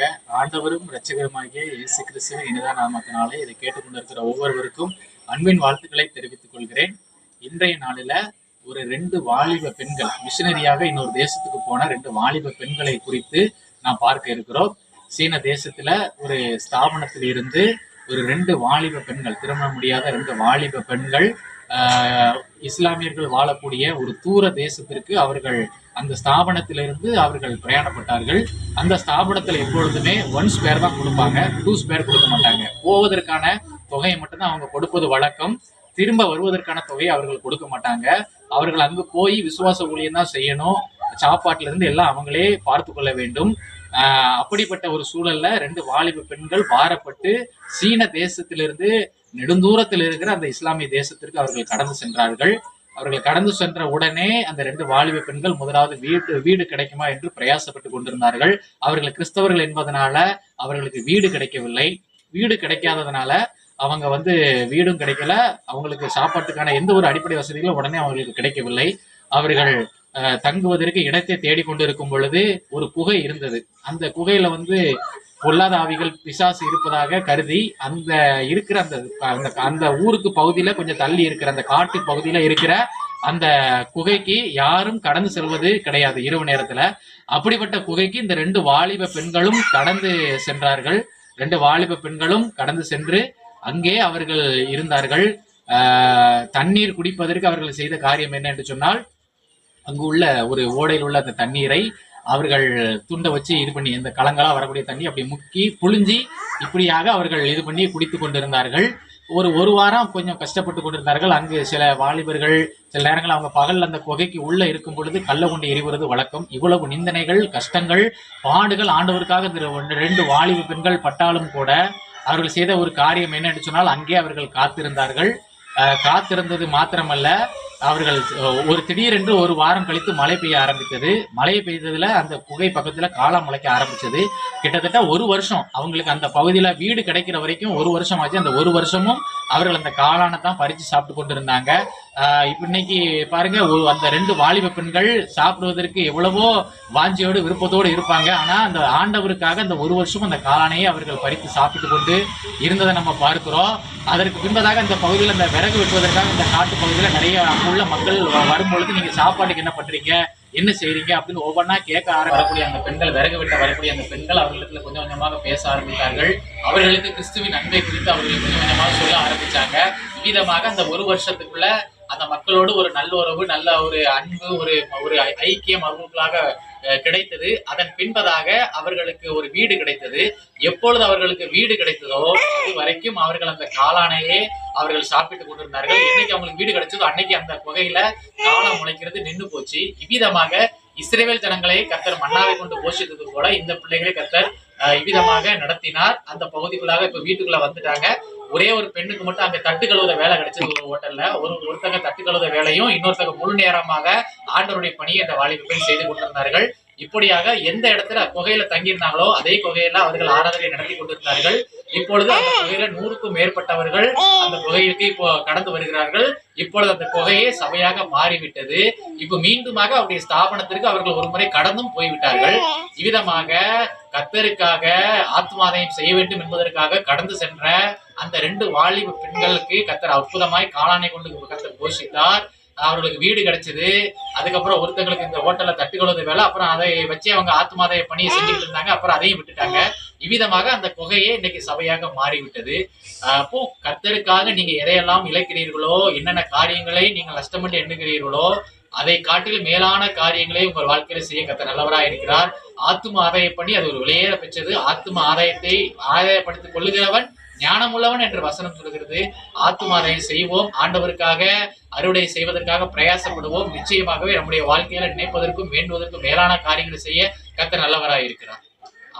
இருக்க ஆண்டவரும் இரட்சகருமாகிய இயேசு கிறிஸ்துவின் இனிதா நாமத்தினாலே இதை கேட்டுக்கொண்டிருக்கிற ஒவ்வொருவருக்கும் அன்பின் வாழ்த்துக்களை தெரிவித்துக் கொள்கிறேன். இன்றைய நாளில ஒரு ரெண்டு வாலிப பெண்கள் மிஷினரியாக இன்னொரு தேசத்துக்கு போன ரெண்டு வாலிப பெண்களை குறித்து நாம் பார்க்க இருக்கிறோம். சீன தேசத்துல ஒரு ஸ்தாபனத்தில் இருந்து ஒரு ரெண்டு வாலிப பெண்கள் திருமணம் முடியாத ரெண்டு வாலிப பெண்கள் இஸ்லாமியர்கள் வாழக்கூடிய ஒரு தூர தேசத்திற்கு அவர்கள் அந்த ஸ்தாபனத்திலிருந்து அவர்கள் பிரயாணப்பட்டார்கள். அந்த ஸ்தாபனத்தில் எப்பொழுதுமே ஒன் ஸ்பேர் தான் கொடுப்பாங்க. டூ ஸ்பேர் கொடுக்க மாட்டாங்க. போவதற்கான தொகையை மட்டும்தான் அவங்க கொடுப்பது வழக்கம். திரும்ப வருவதற்கான தொகையை அவர்கள் கொடுக்க மாட்டாங்க. அவர்கள் அங்கு போய் விசுவாச ஊழியம் தான் செய்யணும். சாப்பாட்டுல இருந்து எல்லாம் அவங்களே பார்த்து கொள்ள வேண்டும். அப்படிப்பட்ட ஒரு சூழல்ல ரெண்டு வாலிப பெண்கள் பாரப்பட்டு சீன தேசத்திலிருந்து நெடுந்தூரத்தில் இருக்கிற அந்த இஸ்லாமிய தேசத்திற்கு அவர்கள் கடந்து சென்றார்கள். அவர்கள் கடந்து சென்ற உடனே அந்த ரெண்டு வாலிப பெண்கள் முதலாவது வீடு வீடு கிடைக்குமா என்று பிரயாசப்பட்டு கொண்டிருந்தார்கள். அவர்கள் கிறிஸ்தவர்கள் என்பதனால அவர்களுக்கு வீடு கிடைக்கவில்லை. வீடு கிடைக்காததுனால அவங்க வந்து வீடும் கிடைக்கல. அவங்களுக்கு சாப்பாட்டுக்கான எந்த ஒரு அடிப்படை வசதிகளும் உடனே அவங்களுக்கு கிடைக்கவில்லை. அவர்கள் தங்குவதற்கு இடத்தை தேடிக்கொண்டு இருக்கும் பொழுது ஒரு குகை இருந்தது. அந்த குகையில வந்து பொல்லாத ஆவிகள் பிசாசு இருப்பதாக கருதி அந்த இருக்கிற அந்த அந்த அந்த ஊருக்கு பகுதியில கொஞ்சம் தள்ளி இருக்கிற அந்த காட்டு பகுதியில இருக்கிற அந்த குகைக்கு யாரும் கடந்து செல்வது கிடையாது இரவு நேரத்துல. அப்படிப்பட்ட குகைக்கு இந்த ரெண்டு வாலிப பெண்களும் கடந்து சென்றார்கள். ரெண்டு வாலிப பெண்களும் கடந்து சென்று அங்கே அவர்கள் இருந்தார்கள். தண்ணீர் குடிப்பதற்கு அவர்கள் செய்த காரியம் என்ன என்று சொன்னால் அங்கு உள்ள ஒரு ஓடையில் உள்ள அந்த தண்ணீரை அவர்கள் துண்டை வச்சு இது பண்ணி இந்த கலங்களாக வரக்கூடிய தண்ணி அப்படி முக்கி புழிஞ்சி இப்படியாக அவர்கள் இது பண்ணி குடித்து கொண்டிருந்தார்கள். ஒரு ஒரு வாரம் கொஞ்சம் கஷ்டப்பட்டு கொண்டிருந்தார்கள். அங்கு சில வாலிபர்கள் சில நேரங்கள் அவங்க பகல் அந்த குகைக்கு உள்ளே இருக்கும் பொழுது கள்ள கொண்டு எறிவது வழக்கம். இவ்வளவு நிந்தனைகள் கஷ்டங்கள் பாடுகள் ஆண்டவருக்காக ரெண்டு வாலிப பெண்கள் பட்டாலும் கூட அவர்கள் செய்த ஒரு காரியம் என்னன்னு சொன்னால் அங்கே அவர்கள் காத்திருந்தார்கள். காத்திருந்தது மாத்திரமல்ல. அவர்கள் ஒரு திடீரென்று ஒரு வாரம் கழித்து மழை பெய்ய ஆரம்பித்தது. மழை பெய்ததுல அந்த புகை பக்கத்துல காளான் முளைக்க ஆரம்பிச்சது. கிட்டத்தட்ட ஒரு வருஷம் அவங்களுக்கு அந்த பகுதியில வீடு கிடைக்கிற வரைக்கும் ஒரு வருஷம் ஆச்சு அந்த ஒரு வருஷமும் அவர்கள் அந்த காளானை தான் பறிச்சு சாப்பிட்டு கொண்டிருந்தாங்க. ஆஹ் இப்ப இன்னைக்கு பாருங்க ஒரு- அந்த ரெண்டு வாலிப பெண்கள் சாப்பிடுவதற்கு எவ்வளவோ வாஞ்சியோடு விருப்பத்தோடு இருப்பாங்க. ஆனா அந்த ஆண்டவருக்காக அந்த ஒரு வருஷம் அந்த காளானையே அவர்கள் பறித்து சாப்பிட்டு கொண்டு இருந்ததை நம்ம பார்க்கிறோம். அதற்கு பின்பதாக அந்த பகுதியில் அந்த விறகு வெட்டுவதற்காக இந்த காட்டு பகுதியில் நிறைய உள்ள மக்கள் வரும்பொழுது நீங்க சாப்பாட்டுக்கு என்ன பண்றீங்க? என்ன செய்கிறீங்க அப்படின்னு ஒவ்வொன்றா கேட்க ஆரம்பிக்கக்கூடிய அந்த பெண்கள் விறகு வெட்ட வரக்கூடிய அந்த பெண்கள் அவர்களிடத்தில் கொஞ்சம் கொஞ்சமாக பேச ஆரம்பித்தார்கள். அவர்களுக்கு கிறிஸ்துவின் அன்பை குறித்து அவர்கள் கொஞ்சம் கொஞ்சமாக சொல்ல ஆரம்பிச்சாங்க. விதமாக அந்த ஒரு வருஷத்துக்குள்ள அந்த மக்களோடு ஒரு நல்ல உறவு நல்ல ஒரு அன்பு ஒரு ஒரு ஐ- ஐக்கியம் அவர்களுக்காக கிடைத்தது. அதன் பின்பதாக அவர்களுக்கு ஒரு வீடு கிடைத்தது. எப்பொழுது அவர்களுக்கு வீடு கிடைத்ததோ அது வரைக்கும் அவர்கள் அந்த காளானையே அவர்கள் சாப்பிட்டு கொண்டிருந்தார்கள். என்னைக்கு அவங்களுக்கு வீடு கிடைச்சதோ அன்னைக்கு அந்த புகையில காலம் முளைக்கிறது நின்று போச்சு. இவ்விதமாக இஸ்ரேவேல் ஜனங்களை கர்த்தர் மன்னாவை கொண்டு போஷித்தது போல இந்த பிள்ளைகளை கர்த்தர் அஹ், இவ்விதமாக நடத்தினார். அந்த பகுதிக்குள்ளாக இப்ப வீட்டுக்குள்ள வந்துட்டாங்க. ஒரே ஒரு பெண்ணுக்கு மட்டும் அங்க தட்டு கழுவுற வேலை கிடைச்சது ஒரு ஹோட்டல்ல ஒரு ஒருத்தங்க தட்டு கழுவுற வேலையும் இன்னொருத்தங்க முழு நேரமாக ஆண்டவருடைய பணியை அந்த வாலிபர்கள் செய்து கொண்டிருந்தார்கள். இப்படியாக எந்த இடத்துல குகையில தங்கியிருந்தாங்களோ அதே குகையில அவர்கள் ஆராதனை நடத்தி கொண்டிருந்தார்கள். இப்பொழுது அந்த குகையில நூறுக்கும் மேற்பட்டவர்கள் அந்த குகைக்கு இப்போ கடந்து வருகிறார்கள். இப்பொழுது அந்த குகையே சபையாக மாறிவிட்டது. இப்போ மீண்டுமாக அவருடைய ஸ்தாபனத்திற்கு அவர்கள் ஒரு முறை கடந்தும் போய்விட்டார்கள். இவ்விதமாக கத்தருக்காக ஆத்மாதயம் செய்ய வேண்டும் என்பதற்காக கடந்து சென்ற அந்த ரெண்டு வாலிப பெண்களுக்கு கத்தர் அற்புதமாய் காளானை கொண்டு கத்தர் போஷித்தார். அவர்களுக்கு வீடு கிடைச்சது. அதுக்கப்புறம் ஒருத்தங்களுக்கு இந்த ஹோட்டல்ல தட்டு கழுவுறது வேலை அப்புறம் அதை வச்சு அவங்க ஆத்மாதாய பணியை செஞ்சுட்டு இருந்தாங்க. அப்புறம் அதையும் விட்டுட்டாங்க. இவ்விதமாக அந்த குகையே இன்னைக்கு சபையாக மாறிவிட்டது. அப்போ கர்த்தருக்காக நீங்க எதையெல்லாம் இழக்கிறீர்களோ என்னென்ன காரியங்களை நீங்கள் நஷ்டமட்டு எண்ணுகிறீர்களோ அதை காட்டிலும் மேலான காரியங்களை உங்கள் வாழ்க்கையில செய்ய கத்த நல்லவராக இருக்கிறார். ஆத்தும ஆதாய பண்ணி அது ஒரு விலையேற பெற்றது. ஆத்தும ஆதாயத்தை ஆதாயப்படுத்திக் கொள்ளுகிறவன் ஞானமுள்ளவன் என்று வசனம் சொல்கிறது. ஆத்தும செய்வோம். ஆண்டவருக்காக அறுவடை செய்வதற்காக பிரயாசப்படுவோம். நிச்சயமாகவே நம்முடைய வாழ்க்கையில நினைப்பதற்கும் வேண்டுவதற்கும் மேலான காரியங்களை செய்ய கத்த நல்லவராக இருக்கிறார்